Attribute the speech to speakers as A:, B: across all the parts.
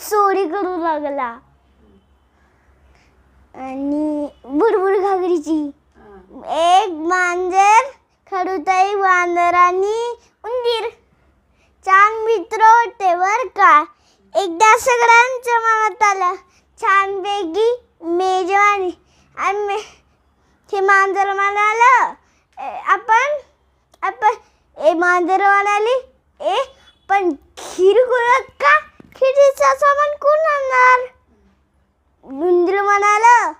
A: चोरी करू लागला. आणि बुडबुड घागरीची. एक मांजर खडूताई वांदर आणि उंदीर. छान मित्र होते बर का? एकदा सगळ्यांच्या मनात आलं छानपैकी मेजवानी. आणि मे- ते मांजर म्हणाल आपण आपण ए मांजर म्हणाली ए पण खीर करत का? खिरीचा सामान कोण आणणार? उंदीर म्हणाल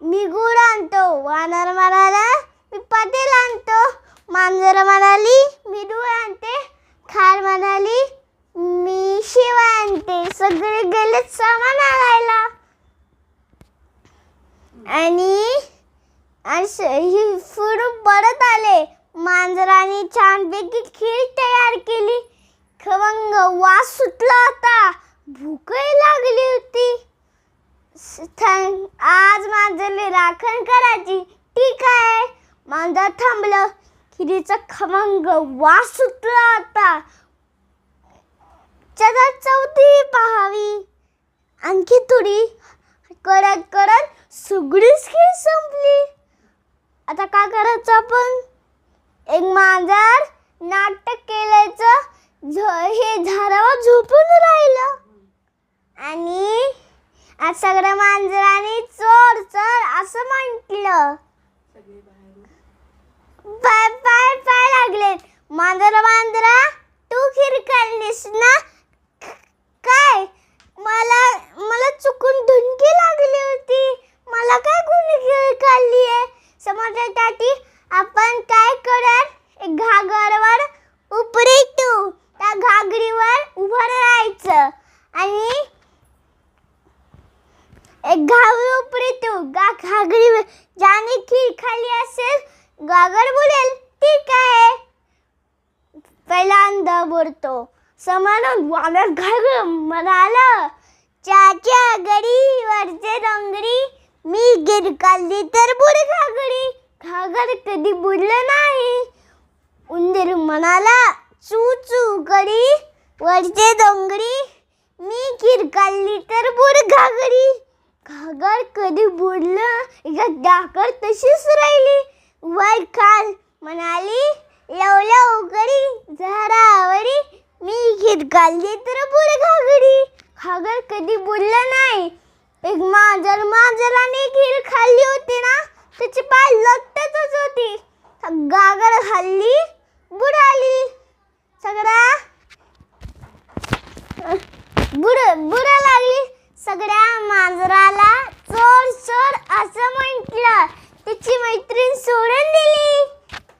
A: मी गुड आणतो. वानर म्हणाला मी पटेल आणतो. मांजर म्हणाली मी दूध आणते. खार म्हणाली मी शिवा आणते. सगळे गेले सामान आणायला. आणि आणि स- परत आले. मांजराने छानपैकी खीर तयार केली. खवंग वास सुटला होता. भूकही लागली होती. आज माझं राखण करायची ठीक आहे. मांजर थांबलं. खिरीचा खमंग वास सुटला होता. चला चौथी पहावी. आणखी थोडी. करत करत सगळीच खीर संपली. आता काय करायचं आपण? एक मांजर नाटक केल्याचं झ हे झाडावर झोपून आणि आज सगळं मांजराने चोर चोर असं म्हटलं. पाय पाय पाय लागले मांजरा मांजरा तू खीर ना? काय? मला मला चुकून धुनकी लागली होती. मला काय कोणी खीर आहे? समजण्यासाठी आपण काय करत एक घागरवर उपरी तू त्या घागरीवर उभं राहायचं आणि एक घागर उपरी तू गा घागरीवर ज्याने खीर खाल्ली असेल गागर बोलेल ठीक आहे पहिल्यांदा बोलतो समानून वानर घागर म्हणाला चाच्या गडी वरचे डोंगरी मी गिर काढली तर बुड घागरी. घागर कधी बुडलं नाही. उंदीर म्हणाला चू चू गडी वरचे डोंगरी मी गिर काढली तर बुड घागरी. घागर कधी बुडलं? एका डाकर तशीच राहिली. वर खाल म्हणाली लव लव गडी झाडावरी मी तर बुड घागडी घागर कधी बोललं नाही. एक मांजर मांजराने खीर खाल्ली होती ना त्याची पाय लटतच होती. गागर हल्ली बुडाली. सगळ्या बुड बुडा लागली. सगळ्या मांजराला